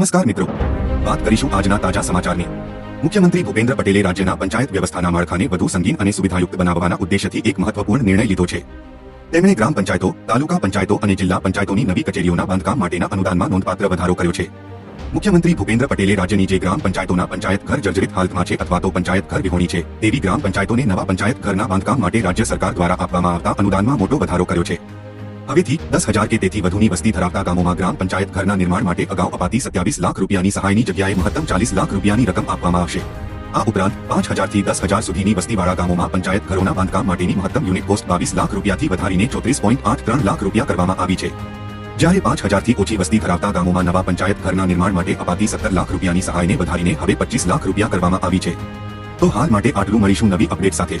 નમસ્કાર મિત્રો. વાત કરીશું આજના તાજા સમાચારની. મુખ્યમંત્રી ભૂપેન્દ્ર પટેલે રાજ્યના પંચાયત વ્યવસ્થાના માળખાને વધુ સંગીન અને સુવિધાયુક્ત બનાવવાના ઉદ્દેશ્યથી એક મહત્વપૂર્ણ નિર્ણય લીધો છે. તેમણે ગ્રામ પંચાયતો, તાલુકા પંચાયતો અને જિલ્લા પંચાયતોની નવી કચેરીઓના બાંધકામ માટેના અનુદાનમાં નોંધપાત્ર વધારો કર્યો છે. મુખ્યમંત્રી ભૂપેન્દ્ર પટેલે રાજ્યની જે ગ્રામ પંચાયતોના પંચાયત ઘર જર્જરિત હાલતમાં છે અથવા તો પંચાયત ઘર વિહોણી છે, તેવી ગ્રામ પંચાયતોને નવા પંચાયત ઘરના બાંધકામ માટે રાજ્ય સરકાર દ્વારા આપવામાં આવતા અનુદાનમાં મોટો વધારો કર્યો છે. હવેથી દસ હજાર કે તેથી વધુની વસ્તી ધરાવતા ગામોમાં ગ્રામ પંચાયત ઘરના નિર્માણ માટે અગાઉ અપાતી સત્યાવીસ લાખ રૂપિયાની સહાયની જગ્યાએ મહત્તમ ચાલીસ લાખ રૂપિયાની રકમ આપવામાં આવશે. આ ઉપરાંત પાંચ હજારથી દસ હજાર સુધીની વસ્તીવાળા ગામોમાં પંચાયત ઘરોના બાંધકામ માટેની મહત્તમ યુનિટ કોસ્ટ બાવીસ લાખ રૂપિયાથી વધારીને ચોત્રીસ પોઈન્ટ આઠ ત્રણ લાખ રૂપિયા કરવામાં આવી છે. જ્યારે પાંચ હજારથી ઓછી વસ્તી ધરાવતા ગામોમાં નવા પંચાયત ઘરના નિર્માણ માટે અપાતી સત્તર લાખ રૂપિયાની સહાયને વધારીને હવે પચીસ લાખ રૂપિયા કરવામાં આવી છે. તો હાલ માટે આટલું મળીશું નવી અપડેટ સાથે.